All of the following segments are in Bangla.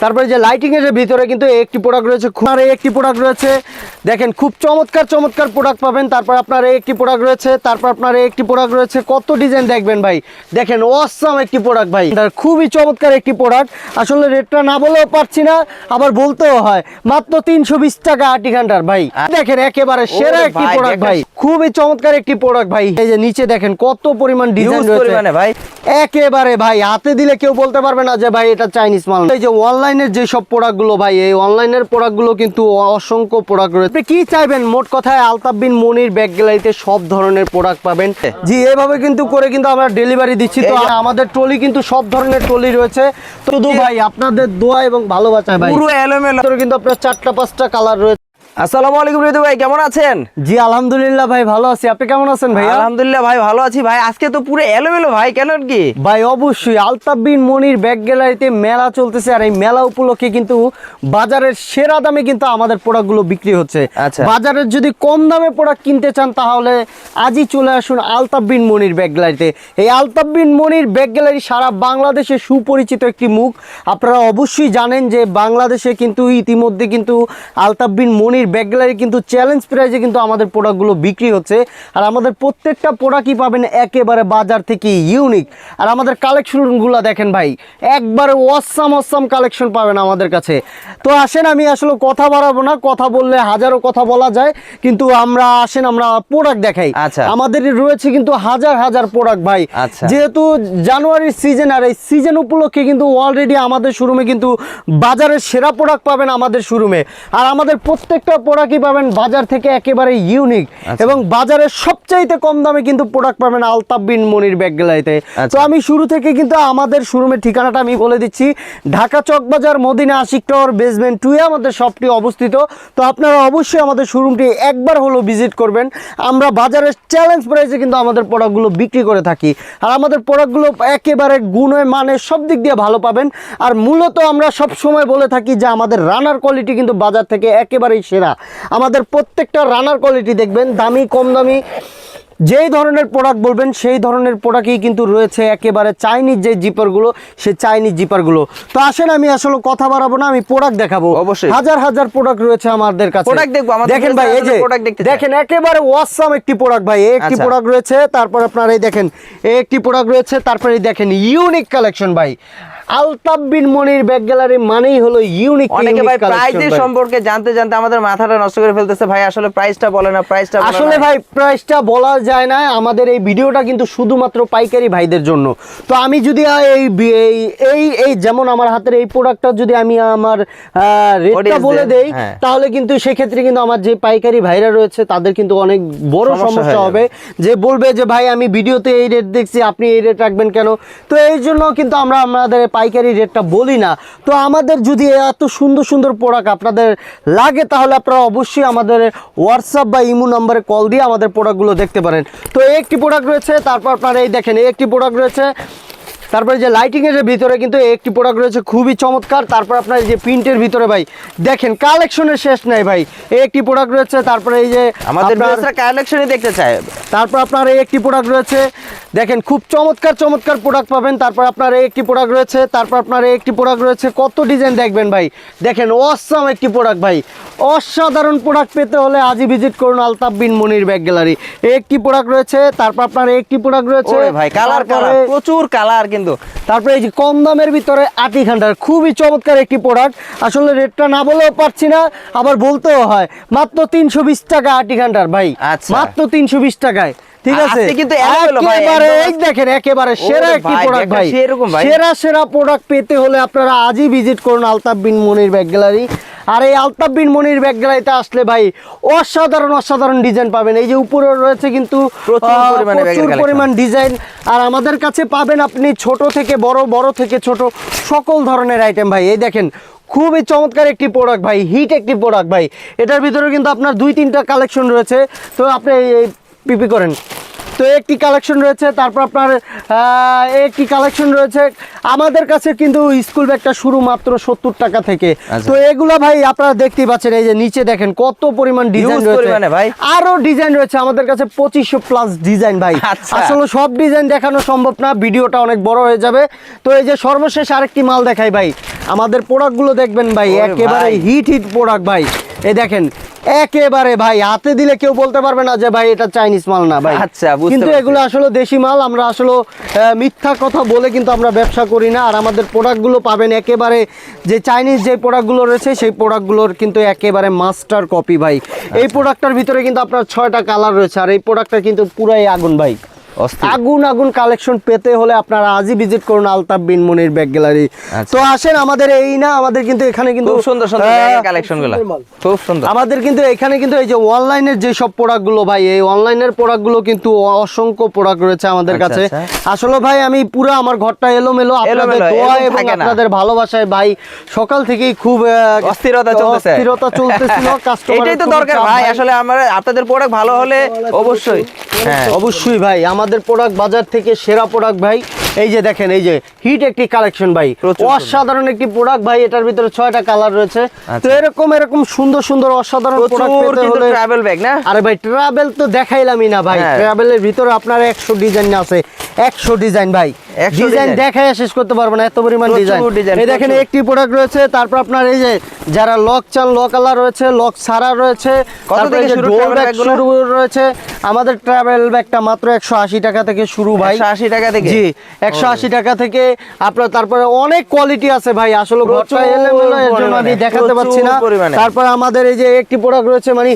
তারপরে যে লাইটিং এর ভিতরে কিন্তু একটি প্রোডাক্ট রয়েছে খুব- আর একটি প্রোডাক্ট রয়েছে দেখেন খুব চমৎকার চমৎকার প্রোডাক্ট পাবেন। তারপর আপনার একটি প্রোডাক্ট রয়েছে তারপর আপনার একটি প্রোডাক্ট রয়েছে। কত ডিজাইন দেখবেন ভাই? দেখেন অসাম একটি প্রোডাক্ট ভাই। খুবই চমৎকার একটি প্রোডাক্ট আসলে রেটটা না বলেও পারছি না আবার বলতেও হয়। মাত্র তিনশো বিশ টাকা আটি ঘণ্টার ভাই। দেখেন একেবারে সেরা একটি প্রোডাক্ট ভাই। খুবই চমৎকার একটি প্রোডাক্ট ভাই। এই যে নিচে দেখেন কত পরিমাণ ডিজাইন রয়েছে। ভাই। একেবারে ভাই হাতে দিলে কেউ বলতে পারবে না যে ভাই এটা চাইনিজ মাল এই যে অনলাইনের যে সব প্রোডাক্টগুলো ভাই এই অনলাইনের প্রোডাক্টগুলো কিন্তু অসংখ্য প্রোডাক্ট রয়েছে। আপনি কি চাইবেন? মোট কথায় আলতাফ বিন মনির ব্যাগ গ্যালারিতে সব ধরনের প্রোডাক্ট পাবেন। জি এইভাবে কিন্তু করে কিন্তু আমরা ডেলিভারি দিচ্ছি। তো আমাদের ট্রলি কিন্তু সব ধরনের ট্রলি রয়েছে। তো ভাই আপনাদের দোয়া এবং ভালোবাসা ভাই। পুরো এলোমেলো। কিন্তু আপনার চারটা পাঁচটা কালার রয়েছে। আসসালামু আলাইকুম ঋতু ভাই কেমন আছেন? জি আলহামদুলিল্লাহ ভাই ভালো আছি। আপনি কেমন আছেন ভাইয়া? আলহামদুলিল্লাহ ভাই ভালো আছি ভাই। আজকে তো পুরো এলোমেলো ভাই কেন কি? ভাই অবশ্যই আলতাফ বিন মনির ব্যাগ গ্যালারিতে মেলা চলতেছে আর এই মেলা উপলক্ষে কিন্তু বাজারের সেরা দামে কিন্তু আমাদের প্রোডাক্টগুলো বিক্রি হচ্ছে। আচ্ছা। বাজারের যদি কম দামে প্রোডাক্ট কিনতে চান তাহলে আজই চলে আসুন আলতাফ বিন মনির ব্যাগ গ্যালারিতে। এই আলতাফ বিন মনির ব্যাগ গ্যালারি সারা বাংলাদেশে সুপরিচিত একটি মুখ। আপনারা অবশ্যই জানেন যে বাংলাদেশে কিন্তু ইতিমধ্যে কিন্তু আলতাফ বিন মনির ব্যাগ গ্যালারি কিন্তু চ্যালেঞ্জ প্রাইজে কিন্তু আমাদের প্রোডাক্টগুলো বিক্রি হচ্ছে। আর আমাদের প্রত্যেকটা প্রোডাক্টই পাবেন একেবারে বাজার থেকে ইউনিক আর আমাদের কালেকশনগুলো দেখেন ভাই একবারে অসাম অসাম কালেকশন পাবেন আমাদের কাছে। তো আসেন আমি আসলে কথা বাড়াবো না কথা বললে হাজারো কথা বলা যায় কিন্তু আমরা আসেন আমরা প্রোডাক্ট দেখাই। আচ্ছা। আমাদের রয়েছে কিন্তু হাজার হাজার প্রোডাক্ট ভাই। আচ্ছা। যেহেতু জানুয়ারির সিজন আর এই সিজন উপলক্ষে কিন্তু অলরেডি আমাদের শোরুমে কিন্তু বাজারের সেরা প্রোডাক্ট পাবেন আমাদের শোরুমে আর আমাদের প্রত্যেকটা প্রোডাক্টই পাবেন বাজার থেকে একেবারে ইউনিক আচ্ছা। এবং বাজারের সবচাইতে কম দামে কিন্তু প্রোডাক্ট পাবেন আলতাফ বিন মনির ব্যাগ গ্যালারিতে আচ্ছা। তো আমি শুরু থেকে কিন্তু আমাদের শোরুমের ঠিকানাটা আমি বলে দিচ্ছি। ঢাকা চকবাজার মদিনা আশিক টাওয়ার বেসমেন্ট টুয়ে আমাদের শপটি অবস্থিত। তো আপনারা অবশ্যই আমাদের শোরুমটি একবার হলো ভিজিট করবেন। আমরা বাজারের চ্যালেঞ্জ প্রাইসে কিন্তু আমাদের প্রোডাক্টগুলো বিক্রি করে থাকি। আর আমাদের প্রোডাক্টগুলো একেবারে গুণে মানে সব দিক দিয়ে ভালো পাবেন। আর মূলত আমরা সব সময় বলে থাকি যে আমাদের রানার কোয়ালিটি কিন্তু বাজার থেকে একেবারেই সেরা। আমাদের প্রত্যেকটা রানার কোয়ালিটি দেখবেন দামি কম দামি যেই ধরনের প্রোডাক্ট বলবেন সেই ধরনের প্রোডাক্টই কিন্তু রয়েছে একেবারে চাইনিজ যে জিপারগুলো সে চাইনিজ জিপারগুলো তো আসেন আমি আসলে কথা বাড়াবো না আমি প্রোডাক্ট দেখাবো। অবশ্যই। হাজার হাজার প্রোডাক্ট রয়েছে আমাদের কাছে। Product দেখব, আমাদের দেখেন ভাই এই যে দেখেন একেবারে ওয়াসাম একটি প্রোডাক্ট ভাই একটি আচ্ছা। প্রোডাক্ট রয়েছে তারপর আপনার এই দেখেন এই একটি প্রোডাক্ট রয়েছে তারপরে দেখেন ইউনিক কালেকশন ভাই। আলতাফ বিন মনির ব্যাগ গ্যালারি মানেই হলো ইউনিক অনেকে ভাই প্রাইসের সম্পর্কে জানতে জানতে আমাদের মাথাটা নষ্ট করে ফেলতেছে। ভাই আসলে প্রাইসটা বলে না প্রাইসটা আসলে ভাই প্রাইসটা বলা যায় না। আমাদের এই ভিডিওটা কিন্তু শুধুমাত্র পাইকারি ভাইদের জন্য। তো আমি যদি এই এই- এই যেমন আমার হাতের এই প্রোডাক্টটা যদি আমি আমার রেটটা বলে দেই হ্যাঁ। তাহলে কিন্তু সেক্ষেত্রে কিন্তু আমার যে পাইকারি ভাইরা রয়েছে তাদের কিন্তু অনেক বড় সমস্যা হবে। যে বলবে যে ভাই আমি ভিডিওতে এই রেট দেখছি আপনি এই রেট রাখবেন কেন? তো এই জন্য কিন্তু আমরা আমাদের পাইকারি রেটটা বলি না। তো আমাদের যদি এত সুন্দর সুন্দর প্রোডাক্ট আপনাদের লাগে, তাহলে আপনারা অবশ্যই আমাদের হোয়াটসঅ্যাপ বা ইমো নাম্বারে কল দিয়ে আমাদের প্রোডাক্টগুলো দেখতে পারেন। তো একটি প্রোডাক্ট রয়েছে, তারপর আপনারা এই দেখেন, একটি প্রোডাক্ট রয়েছে তারপরে যে লাইটিং এর ভিতরে কিন্তু একটি প্রোডাক্ট রয়েছে খুবই চমৎকার। তারপর আপনার এই যে প্রিন্টের ভিতরে ভাই দেখেন কালেকশনের শেষ নাই ভাই। এই একটি প্রোডাক্ট রয়েছে তারপরে এই যে আমাদের কালেকশনই দেখতে চায়। তারপর আপনার এই একটি প্রোডাক্ট রয়েছে দেখেন খুব চমৎকার চমৎকার প্রোডাক্ট পাবেন। তারপর আপনার এই একটি প্রোডাক্ট রয়েছে তারপর আপনার এই একটি প্রোডাক্ট রয়েছে কত ডিজাইন দেখবেন ভাই। দেখেন অসাম একটি প্রোডাক্ট ভাই। অসাধারণ প্রোডাক্ট পেতে হলে আজই ভিজিট করুন আলতাফ বিন মনির ব্যাগ গ্যালারি এই একটি প্রোডাক্ট রয়েছে তারপর আপনার এই একটি প্রোডাক্ট রয়েছে। ভাই কালার প্রচুর কালার কিন্তু। তারপরে এই যে কম দামের ভিতরে আটি ঘণ্টার খুবই চমৎকার একটি প্রোডাক্ট আসলে রেটটা না বলেও পারছি না আবার বলতেও হয়। মাত্র তিনশো বিশ টাকা আটি খান্ডার ভাই। আচ্ছা। মাত্র তিনশো বিশ টাকায়। ঠিক আছে? কিন্তু একেবারে এই দেখেন একেবারে সেরা একটি প্রোডাক্ট ভাই। সেরা সেরা প্রোডাক্ট পেতে হলে আপনারা আজই ভিজিট করুন আলতাফ বিন মনির ব্যাগ গ্যালারি আর এই আলতাফ বিন মনির ব্যাগ গ্যালারিতে আসলে ভাই অসাধারণ অসাধারণ ডিজাইন পাবেন। এই যে উপরে রয়েছে কিন্তু প্রচুর পরিমাণে ডিজাইন আর আমাদের কাছে পাবেন আপনি ছোট থেকে বড় বড় থেকে ছোট সকল ধরনের আইটেম ভাই। এই দেখেন খুবই চমৎকার একটি প্রোডাক্ট ভাই হিট একটি প্রোডাক্ট ভাই। এটার ভিতরে কিন্তু আপনার দুই তিনটা কালেকশন রয়েছে। তো আপনি এই পিপি করেন। তো একটি কালেকশন রয়েছে তারপর আপনার একটি কালেকশন রয়েছে। আমাদের কাছে কিন্তু স্কুল ব্যাগটা শুরু মাত্র সত্তর টাকা থেকে। আচ্ছা। তো এগুলা ভাই আপনারা দেখতেই পাচ্ছেন এই যে নিচে দেখেন কত পরিমাণ ডিজাইন রয়েছে। ভাই। আরও ডিজাইন রয়েছে আমাদের কাছে পঁচিশশো প্লাস ডিজাইন ভাই। আচ্ছা। আসলে সব ডিজাইন দেখানো সম্ভব না ভিডিওটা অনেক বড় হয়ে যাবে। তো এই যে সর্বশেষ আরেকটি মাল দেখাই ভাই। আমাদের প্রোডাক্টগুলো দেখবেন ভাই একেবারে হিট হিট প্রোডাক্ট ভাই। এই দেখেন একেবারে ভাই হাতে দিলে কেউ বলতে পারবে না যে ভাই এটা চাইনিজ মাল না ভাই। আচ্ছা, কিন্তু এগুলো আসলে দেশি মাল আমরা আসলে মিথ্যা কথা বলে কিন্তু আমরা ব্যবসা করি না। আর আমাদের প্রোডাক্টগুলো পাবেন একেবারে যে চাইনিজ যে প্রোডাক্টগুলো রয়েছে সেই প্রোডাক্টগুলোর কিন্তু একেবারে মাস্টার কপি ভাই। এই প্রোডাক্টটার ভিতরে কিন্তু আপনার ছয়টা কালার রয়েছে আর এই প্রোডাক্টটা কিন্তু পুরাই আগুন ভাই। আগুন আগুন কালেকশন পেতে হলে আপনারা আজই ভিজিট করুন আলতাফ বিন মনির ব্যাগ গ্যালারি আচ্ছা। তো আসেন আমাদের এই না আমাদের কিন্তু এখানে কিন্তু খুব সুন্দর সুন্দর আহ, কালেকশনগুলো। খুব সুন্দর। আমাদের কিন্তু এখানে কিন্তু এই যে অনলাইনের যে সব প্রোডাক্টগুলো ভাই এই অনলাইনের প্রোডাক্টগুলো কিন্তু অসংখ্য প্রোডাক্ট রয়েছে আমাদের আচ্ছা, কাছে। আচ্ছা। আসলে ভাই আমি পুরো আমার ঘরটা এলোমেলো আপনাদের দোয়া এবং আপনাদের ভালোবাসায় ভাই সকাল থেকেই খুব অস্থিরতা চলতেছে। অস্থিরতা চলতেছিল কাস্টমার এটাই তো দরকার ভাই আসলে আমার আপনাদের প্রোডাক্ট ভালো হলে অবশ্যই। হ্যাঁ অবশ্যই ভাই আমাদের প্রোডাক্ট বাজার থেকে সেরা প্রোডাক্ট ভাই। এই যে দেখেন এই যে হিট একটি কালেকশন ভাই। অসাধারণ একটি প্রোডাক্ট ভাই এটার ভিতরে ছয়টা কালার রয়েছে। তো আচ্ছা। এরকম এরকম সুন্দর সুন্দর অসাধারণ ট্রাভেল ব্যাগ না? আরে ভাই ট্রাভেল তো দেখাইলামই না ভাই। হ্যাঁ। ট্রাভেলের ভিতরে আপনার একশো ডিজাইন আছে। একশো ডিজাইন ভাই। 100 ডিজাইন design? শেষ করতে পারব না এত পরিমাণ ডিজাইন এই দেখেন একটি প্রোডাক্ট রয়েছে তারপর আপনার এই যে যারা লক চান লক আলা রয়েছে লক সারা রয়েছে কত তারপর এই থেকে যে ডোর ব্যাগ শুরু রয়েছে আমাদের ট্রাভেল ব্যাগটা মাত্র একশো আশি টাকা থেকে শুরু ভাই। 180 টাকা থেকে? জি একশো আশি টাকা থেকে আপনার তারপরে অনেক কোয়ালিটি আছে ভাই আসলে ঘরটা এলোমেলো এর জন্য আমি দেখাতে পাচ্ছি না। তারপর আমাদের এই যে একটি প্রোডাক্ট রয়েছে মানে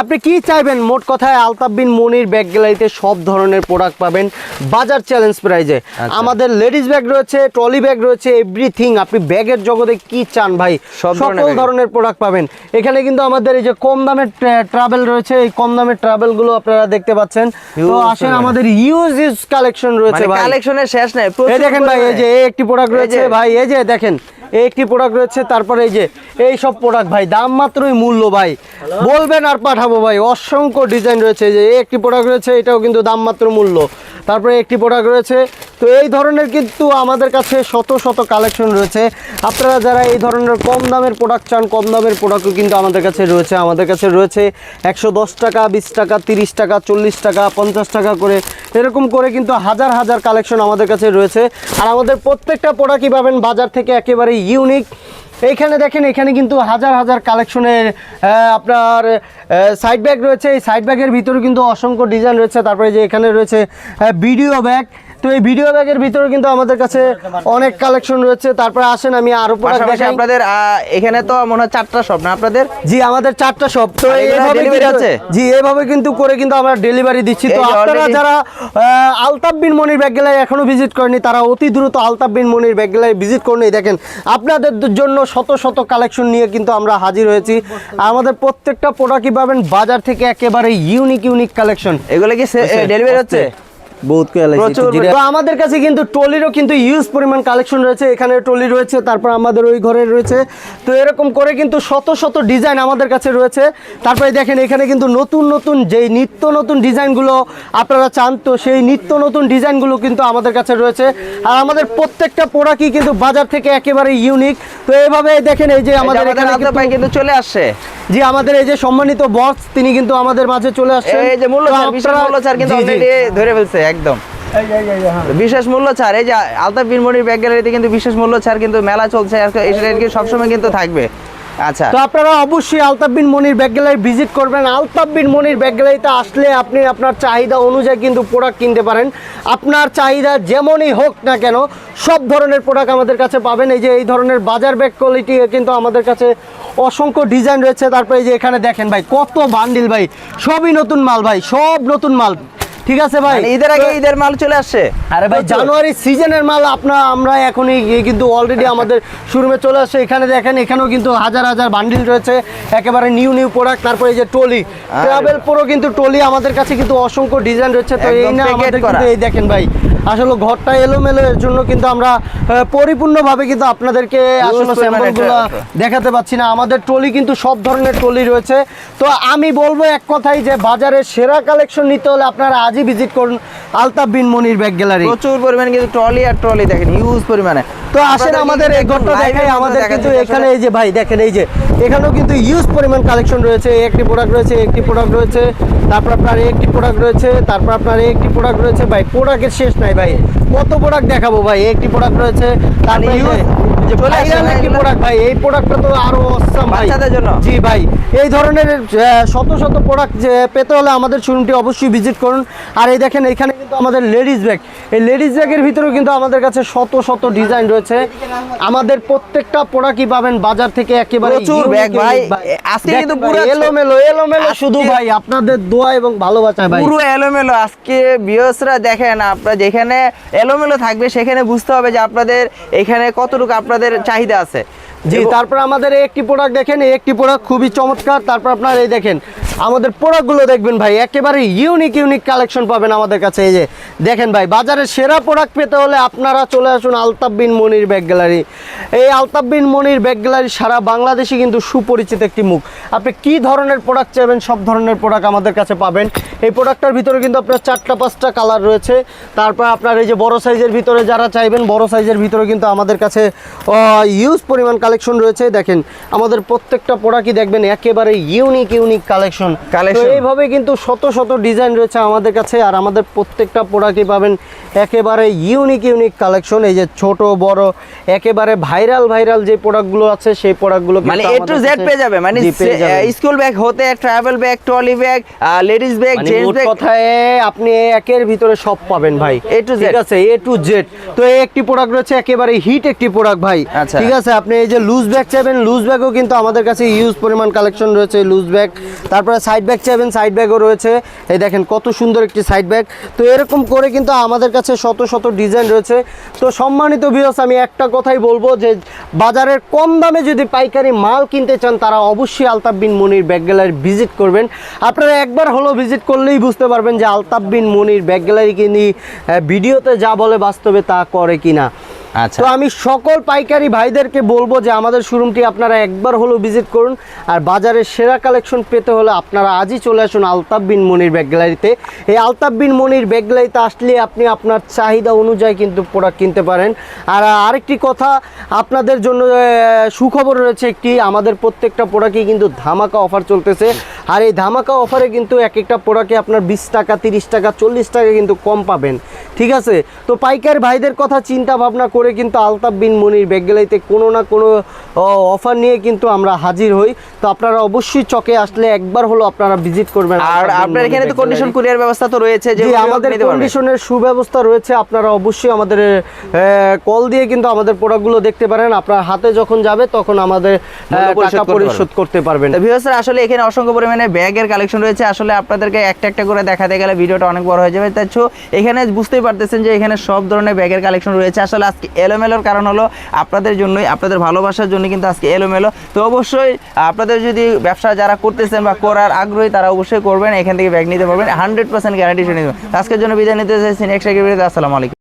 আপনি কি চাইবেন? মোট কথায় আলতাফ বিন মনির ব্যাগ গ্যালারিতে সব ধরনের প্রোডাক্ট পাবেন বাজার চ্যালেঞ্জ প্রাইজে। আমাদের লেডিস ব্যাগ রয়েছে ট্রলি ব্যাগ রয়েছে এভরিথিং আপনি ব্যাগের জগতে কি চান ভাই? সকল ধরনের প্রোডাক্ট পাবেন। এখানে কিন্তু আমাদের এই যে কম দামের ট্রাভেল রয়েছে এই কম দামের ট্রাভেলগুলো আপনারা দেখতে পাচ্ছেন। তো আসেন আমাদের ইউজ ইউজ কালেকশন রয়েছে মানে ভাই। কালেকশনের শেষ নাই এই দেখেন ভাই এই যে এই একটি প্রোডাক্ট রয়েছে ভাই এই যে দেখেন এই একটি প্রোডাক্ট রয়েছে তারপরে এই যে এই সব প্রোডাক্ট ভাই দাম মাত্রই মূল্য ভাই। বলবেন আর পাঠাবো ভাই অসংখ্য ডিজাইন রয়েছে এই যে এই একটি প্রোডাক্ট রয়েছে এটাও কিন্তু দাম মাত্র মূল্য। তারপরে একটি প্রোডাক্ট রয়েছে। তো এই ধরনের কিন্তু আমাদের কাছে শত শত কালেকশন রয়েছে। আপনারা যারা এই ধরনের কম দামের প্রোডাক্ট চান, কম দামের প্রোডাক্টও কিন্তু আমাদের কাছে রয়েছে। আমাদের কাছে রয়েছে একশো দশ টাকা, বিশ টাকা, তিরিশ টাকা, চল্লিশ টাকা, পঞ্চাশ টাকা করে। এরকম করে কিন্তু হাজার হাজার কালেকশন আমাদের কাছে রয়েছে। আর আমাদের প্রত্যেকটা প্রোডাক্টই পাবেন বাজার থেকে একেবারে ইউনিক এইখানে দেখেন এখানে কিন্তু হাজার হাজার কালেকশনের আপনার সাইড ব্যাগ রয়েছে। এই সাইড ব্যাগের ভিতরে কিন্তু অসংখ্য ডিজাইন রয়েছে। তারপরে যে এখানে রয়েছে ভিডিও ব্যাগ তো এই ভিডিও ব্যাগের ভিতরে কিন্তু আমাদের কাছে অনেক কালেকশন রয়েছে। তারপরে আসেন আমি আরও পাশাপাশি আপনাদের এখানে তো মনে হয় চারটা শপ না আপনাদের? জি আমাদের চারটা শপ তো এইভাবে আছে? জি এইভাবে কিন্তু করে কিন্তু আমরা ডেলিভারি দিচ্ছি। তো আপনারা যারা আলতাফ বিন মনির ব্যাগ গ্যালারি এখনও ভিজিট করেনি তারা অতি দ্রুত Altaf Bin Monir bag gallery visit করুন এই দেখেন। আপনাদের জন্য শত শত কালেকশন নিয়ে কিন্তু আমরা হাজির হয়েছি। আমাদের প্রত্যেকটা প্রোডাক্টই পাবেন বাজার থেকে একেবারে ইউনিক ইউনিক কালেকশন এগুলো কি ডেলিভারি হচ্ছে? বহুত তো আমাদের কাছে কিন্তু টলিরও কিন্তু ইউজ পরিমাণ কালেকশন রয়েছে এখানে টলি রয়েছে তারপর আমাদের ওই ঘরে রয়েছে। তো এরকম করে কিন্তু শত শত ডিজাইন আমাদের কাছে রয়েছে। তারপরে দেখেন এখানে কিন্তু নতুন নতুন যেই নিত্য নতুন ডিজাইনগুলো আপনারা চান তো সেই নিত্য নতুন ডিজাইনগুলো কিন্তু আমাদের কাছে রয়েছে। আর আমাদের প্রত্যেকটা প্রোডাক্টই কিন্তু বাজার থেকে একেবারে ইউনিক তো এইভাবে দেখেন এই যে আমাদের এখানে কিন্তু- চলে আসছে। জি আমাদের এই যে সম্মানিত বক্স তিনি কিন্তু আমাদের মাঝে চলে এই যে মূল্য মূল্য কিন্তু। অলরেডি ধরে ফেলছে। একদম। বিশেষ মূল্য ছাড় এই যে আলতাফ বিন মনির ব্যাগ গ্যালারিতে কিন্তু বিশেষ মূল্য ছাড় কিন্তু মেলা চলছে এটা কি সবসময় কিন্তু থাকবে। আচ্ছা। তো আপনারা অবশ্যই Altaf Bin Monir bag gallery visit করবেন। আলতাফ বিন মনির ব্যাগ গ্যালারিতে আসলে আপনি আপনার চাহিদা অনুযায়ী কিন্তু প্রোডাক্ট কিনতে পারেন। আপনার চাহিদা যেমনই হোক না কেন সব ধরনের প্রোডাক্ট আমাদের কাছে পাবেন। এই যে এই ধরনের বাজার ব্যাগ কোয়ালিটি কিন্তু আমাদের কাছে অসংখ্য ডিজাইন রয়েছে। তারপরে এই যে এখানে দেখেন ভাই কত বান্ডিল ভাই। সবই নতুন মাল ভাই সব নতুন মাল। ঠিক আছে ভাই। মানে ঈদের আগে ঈদের মাল চলে আসছে। আরে ভাই জানুয়ারি সিজনের মাল আপনার আমরা এখনই কিন্তু অলরেডি আমাদের শোরুমে চলে আসছে। এখানে দেখেন এখানেও কিন্তু হাজার হাজার বান্ডিল রয়েছে। একেবারে নিউ নিউ প্রোডাক্ট তারপরে এই যে টলি ট্রাভেল প্রো কিন্তু টলি আমাদের কাছে কিন্তু অসংখ্য ডিজাইন রয়েছে। তো এই না আমাদের কিন্তু এই দেখেন ভাই আসলে ঘরটা এলোমেলো এর জন্য কিন্তু আমরা পরিপূর্ণভাবে কিন্তু আপনাদেরকে আসলে স্যাম্পলগুলো দেখাতে পাচ্ছি না। আমাদের টলি কিন্তু সব ধরনের টলি রয়েছে। তো আমি বলব এক কথাই যে বাজারে সেরা কালেকশন নিতে হলে আপনারা আজই আজই ভিজিট করুন আলতাফ বিন মনির ব্যাগ গ্যালারি প্রচুর পরিমাণে কিন্তু ট্রলি আর ট্রলি দেখেন ইউজ পরিমাণে। তো আসেন আমাদের এই ঘরটা দেখাই আমাদের কিন্তু এখানে এই যে ভাই দেখেন এই যে এখানেও কিন্তু ইউজ পরিমাণ কালেকশন রয়েছে একটি প্রোডাক্ট রয়েছে একটি প্রোডাক্ট রয়েছে তারপর আপনার একটি প্রোডাক্ট রয়েছে তারপর আপনার একটি প্রোডাক্ট রয়েছে ভাই প্রোডাক্টের শেষ নাই ভাই। কত প্রোডাক্ট দেখাবো ভাই একটি প্রোডাক্ট রয়েছে তারপরে এই যে- প্রোডাক্ট ভাই? এই প্রোডাক্টটা তো আরও অসাম ভাই। বাচ্চাদের জন্য? জি ভাই। এই ধরনের শত শত প্রোডাক্ট পেতে হলে আমাদের শোরুমটি অবশ্যই ভিজিট করুন। আর এই দেখেন এখানে কিন্তু আমাদের লেডিস ব্যাগ এই লেডিস ব্যাগের ভিতরেও কিন্তু আমাদের কাছে শত শত ডিজাইন রয়েছে। আমাদের প্রত্যেকটা প্রোডাক্টই পাবেন বাজার থেকে একেবারে প্রচুর ব্যাগ ভাই। আজকে কিন্তু পুরো এলোমেলো এলোমেলো শুধু ভাই আপনাদের দোয়া এবং ভালোবাসায় ভাই। পুরো এলোমেলো। আজকে বিয়সরা দেখেন আপনারা যেখানে এলোমেলো থাকবে সেখানে বুঝতে হবে যে আপনাদের এখানে কতটুকু আপনাদের চাহিদা আছে। জি তারপর আমাদের এই একটি প্রোডাক্ট দেখেন এই একটি প্রোডাক্ট খুবই চমৎকার। তারপর আপনার এই দেখেন আমাদের প্রোডাক্টগুলো দেখবেন ভাই একেবারে ইউনিক ইউনিক কালেকশন পাবেন আমাদের কাছে। এই যে দেখেন ভাই বাজারের সেরা প্রোডাক্ট পেতে হলে আপনারা চলে আসুন আলতাফ বিন মনির ব্যাগ গ্যালারি। এই আলতাফ বিন মনির ব্যাগ গ্যালারি সারা বাংলাদেশে কিন্তু সুপরিচিত একটি মুখ। আপনি কি ধরনের প্রোডাক্ট চাইবেন সব ধরনের প্রোডাক্ট আমাদের কাছে পাবেন। এই প্রোডাক্টটার ভিতরে কিন্তু আপনার চারটা পাঁচটা কালার রয়েছে। তারপর আপনার এই যে বড় সাইজের ভিতরে যারা চাইবেন বড় সাইজের ভিতরে কিন্তু আমাদের কাছে ইউজ পরিমাণ কালেকশন রয়েছে। দেখেন আমাদের প্রত্যেকটা প্রোডাক্টই দেখবেন একেবারে ইউনিক ইউনিক কালেকশন। তো এইভাবে কিন্তু শত শত ডিজাইন রয়েছে আমাদের কাছে আর আমাদের প্রত্যেকটা প্রোডাক্টই পাবেন একেবারে ইউনিক ইউনিক কালেকশন। এই যে ছোট বড় একেবারে ভাইরাল ভাইরাল যে প্রোডাক্টগুলো আছে সেই প্রোডাক্টগুলো মানে এ টু জেড পেয়ে যাবে। মানে স্কুল ব্যাগ হতে travel bag trolley bag ladies bag gents bag কথায় আপনি একের ভিতরে সব পাবেন ভাই। এ টু জেড ঠিক আছে এ টু জেড তো এই একটি প্রোডাক্ট রয়েছে একেবারে হিট একটি প্রোডাক্ট ভাই। আচ্ছা। ঠিক আছে আপনি এই যে লুজ ব্যাগ চাইবেন লুজ ব্যাগও কিন্তু আমাদের কাছে ইউজ পরিমাণ কালেকশন রয়েছে লুজ ব্যাগ তারপরে সাইড ব্যাগ চাইবেন সাইড ব্যাগও রয়েছে। এই দেখেন কত সুন্দর একটি সাইড ব্যাগ তো এরকম করে কিন্তু আমাদের কাছে শত শত ডিজাইন রয়েছে। তো সম্মানিত ভিউস আমি একটা কথাই বলব যে, বাজারের কম দামে যদি পাইকারি মাল কিনতে চান, তারা অবশ্যই Altaf Bin Monir bag gallery visit করবেন। আপনারা একবার হলো ভিজিট করলেই বুঝতে পারবেন যে, আলতাফ বিন মনির ব্যাগ গ্যালারি কিনি ভিডিওতে যা বলে বাস্তবে তা করে কিনা। তো আমি সকল পাইকারি ভাইদেরকে বলব যে আমাদের শোরুমটি আপনারা একবার হলেও ভিজিট করুন আর বাজারের সেরা কালেকশন পেতে হলে আপনারা আজই চলে আসুন আলতাফ বিন মনির ব্যাগ গ্যালারিতে। এই আলতাফ বিন মনির ব্যাগ গ্যালারিতে আসলে আপনি আপনার চাহিদা অনুযায়ী কিন্তু প্রোডাক্ট কিনতে পারেন। আর আরেকটি কথা, আপনাদের জন্য সুখবর রয়েছে একটি, আমাদের প্রত্যেকটা প্রোডাক্টই কিন্তু ধামাকা অফার চলতেছে। আর এই ধামাকা অফারে কিন্তু এক একটা প্রোডাক্টে আপনার বিশ টাকা, তিরিশ টাকা, চল্লিশ টাকা কিন্তু কম পাবেন। ঠিক আছে? তো পাইকার ভাইদের কথা চিন্তা ভাবনা করে কিন্তু আলতাফ বিন মনির ব্যাগগেলাইতে কোনো না কোনো অফার নিয়ে কিন্তু আমরা হাজির হই। তো আপনারা অবশ্যই চকে আসলে একবার হলো আপনারা ভিজিট করবেন আর আপনার এখানে তো কন্ডিশন কুরিয়ার ব্যবস্থা তো রয়েছে যে আমাদের কন্ডিশনের সুব্যবস্থা রয়েছে। আপনারা অবশ্যই আমাদের কল দিয়ে কিন্তু আমাদের প্রোডাক্টগুলো দেখতে পারেন। আপনার হাতে যখন যাবে তখন আমাদের টাকা করতে পরিশোধ করতে পারবেন। ভিউয়ার্স আসলে এখানে অসংখ্য পরিমাণে ব্যাগের কালেকশন রয়েছে। আসলে আপনাদেরকে একটা একটা করে দেখাতে গেলে ভিডিওটা অনেক বড় হয়ে যাবে। তাই এখানে বুঝতেই পারতেছেন যে এখানে সব ধরনের ব্যাগের কালেকশন রয়েছে। আসলে আজকে এলোমেলোর কারণ হলো আপনাদের জন্যই, আপনাদের ভালোবাসার জন্য কিন্তু আজকে এলোমেলো। তো অবশ্যই আপনাদের যদি ব্যবসা যারা করতেছেন বা করার আগ্রহী, তারা অবশ্যই করবেন, এখান থেকে ব্যাগ নিতে পারবেন। হান্ড্রেড পার্সেন্ট গ্যারান্টি শুনে আজকের জন্য বিদায় নিতে চাইছি নেক্সট আসসালামু আলাইকুম।